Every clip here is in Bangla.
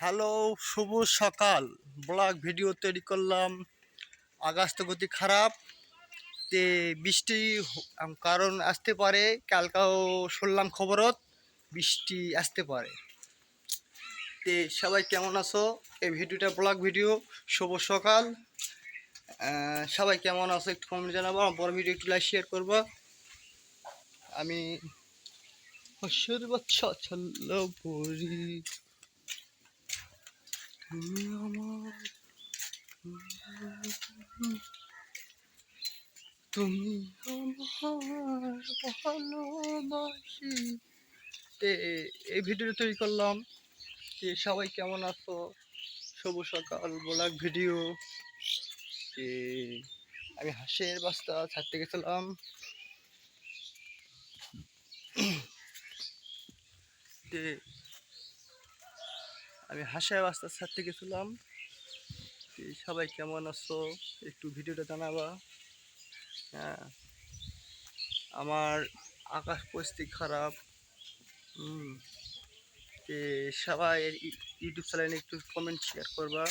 হ্যালো, শুভ সকাল। ব্লগ ভিডিও তৈরি করলাম। আকাশ তো গতি খারাপ। তে বৃষ্টি কারণ আসতে পারে। কালকাও শুনলাম খবরত বৃষ্টি আসতে পারে। তে সবাই কেমন আছো? এই ভিডিওটা ব্লগ ভিডিও। শুভ সকাল। সবাই কেমন আছো একটু কমেন্ট জানাব। আমার বড় ভিডিও একটু লাইক শেয়ার করব। আমি হর্ষের বাচ্চা ছল্ল তুমি আমার তুমি আমার ভালোবাসি। তে এই ভিডিও তৈরি করলাম যে সবাই কেমন আছো? শুভ সকাল ব্লগ ভিডিও। আমি হাঁসের বাস্তা ছাড়তে গেছিলাম। যে আমি হাসায় বাস্তার ছাড়তে গেছিলাম। যে সবাই কেমন আছো? একটু ভিডিওটা জানাবা। হ্যাঁ। আমার আকাশ পরিস্থিতি খারাপ। সবাই ইউটিউব চ্যানেলে একটু কমেন্ট শেয়ার করবা।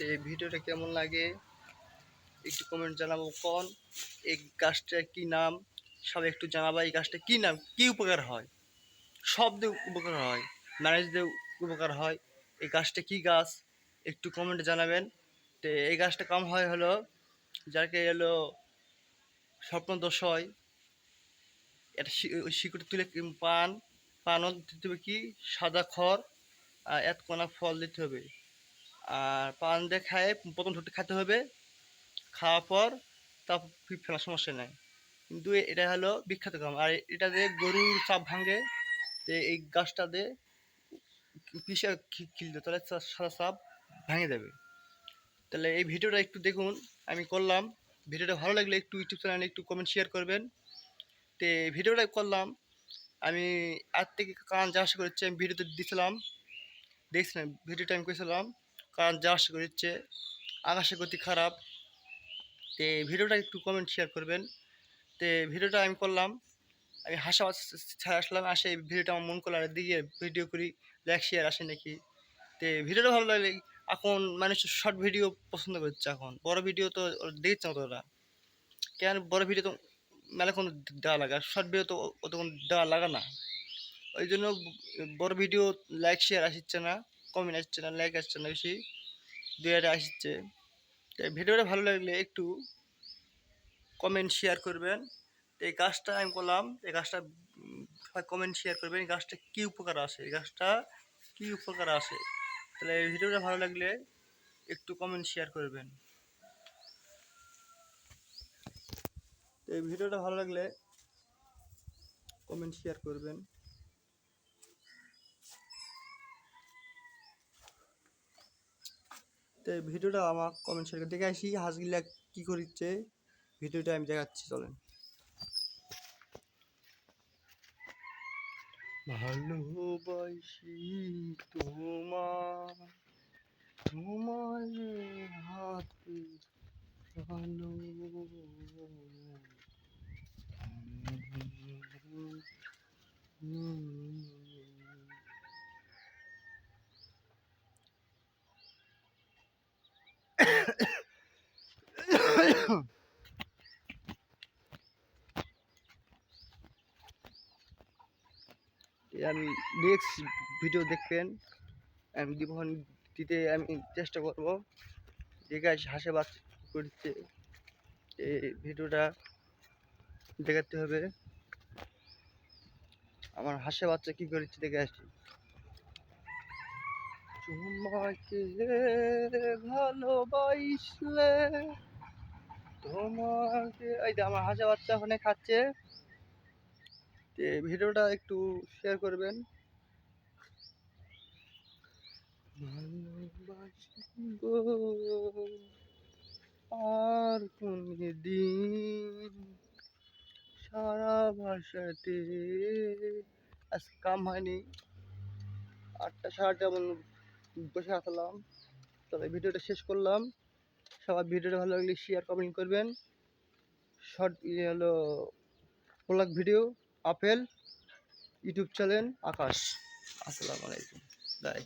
তো এই ভিডিওটা কেমন লাগে? একটু কমেন্ট জানাব কোন? এই গাছটার কি নাম? সবাই একটু জানাবা, এই গাছটা কি নাম? কি উপকার হয়? সব দিয়ে উপকার হয় ম্যানেজ দিয়ে উপকার হয়। এই গাছটা কি গাছ? একটু কমেন্টে জানাবেন। তো এই গাছটা কাম হয় হলো, যাকে হলো স্বপ্ন দোষ হয় এটা শিকড় তুলে পান, পানও দিতে হবে কি? সাদা খড়, আর এক কোনা ফল দিতে হবে। আর পান দিয়ে খায়, প্রথম ঠোঁটে খেতে হবে। খাওয়ার পর ফি- ফেলার সমস্যা নেই। কিন্তু এটা হলো বিখ্যাত কাম আর এটা দিয়ে গরুর চাপ ভাঙে, তো এই গাছটা দিয়ে পিসে খিলতে তাহলে সাদা সাপ ভেঙে দেবে তাহলে এই ভিডিওটা একটু দেখুন, আমি করলাম। ভিডিওটা ভালো লাগলে একটু ইউটিউব চ্যানেলে একটু কমেন্ট শেয়ার করবেন। তো ভিডিওটা করলাম, আমি আর থেকে কান যা আশা করছি আমি ভিডিওতে দিয়েছিলাম দেখছিলাম ভিডিওটা আমি করেছিলাম। কারণ যা আশা করছে আকাশের গতি খারাপ, তো ভিডিওটা একটু কমেন্ট শেয়ার করবেন। তো ভিডিওটা আমি করলাম, আমি হাসা ছাড়া আসলাম, আসে এই ভিডিওটা আমার মন করল, আর দিয়ে ভিডিও করি লাইক শেয়ার আসে নাকি। তো ভিডিওটা ভালো লাগলে এখন মানুষ শর্ট ভিডিও পছন্দ করছে এখন, বড় ভিডিও তো দেখছে না তো ওরা কেন বড় ভিডিও তো মেলাক্ষণ দেওয়া লাগে, আর শর্ট ভিডিও তো অতক্ষণ দেওয়া লাগে না। ওই জন্য বড় ভিডিও লাইক শেয়ার আসছে না। কমেন্ট আসছে না লাইক আসছে না বেশি একটা আসছে। তো ভিডিওটা ভালো লাগলে একটু কমেন্ট শেয়ার করবেন। এই গাছটা আমি করলাম, এই গাছটা কমেন্ট শেয়ার করবেন, এই গাছটা কী উপকার আসে, এই গাছটা কী উপকার আসে। তাহলে এই ভিডিওটা ভালো লাগলে একটু কমেন্ট শেয়ার করবেন। তো এই ভিডিওটা ভালো লাগলে কমেন্ট শেয়ার করবেন। তো ভিডিওটা আমার কমেন্ট শেয়ার করে দেখে আসি হাঁসগুলা কী করছে ভিডিওটা আমি দেখাচ্ছি, চলেন। ভালোবাসি তোমার তোমার হাতে ভালো। এই আমি নেক্সট ভিডিও দেখবেন। আমি জীবন দিতে আমি চেষ্টা করব। দেখে আসি হাসে বাস করছে, এই ভিডিওটা দেখাতে হবে। আমার হাসে বাচ্চা কি করছে দেখে আসি। তোমাকে ভালোবাসলে, তোমাকে এই যে আমার হাসে বাচ্চা ওখানে খাচ্ছে। এই ভিডিওটা একটু শেয়ার করবেন। আর কোন দিন সারা ভাষাতে আজ কাম হয়নি। আটটা সাড়ে মতো বসে আসলাম তবে ভিডিওটা শেষ করলাম। সবার ভিডিওটা ভালো লাগলে শেয়ার কমেন্ট করবেন। শর্ট ইয়ে হলো blog video Apple YouTube channel Akash. আসসালামু আলাইকুম। বাই।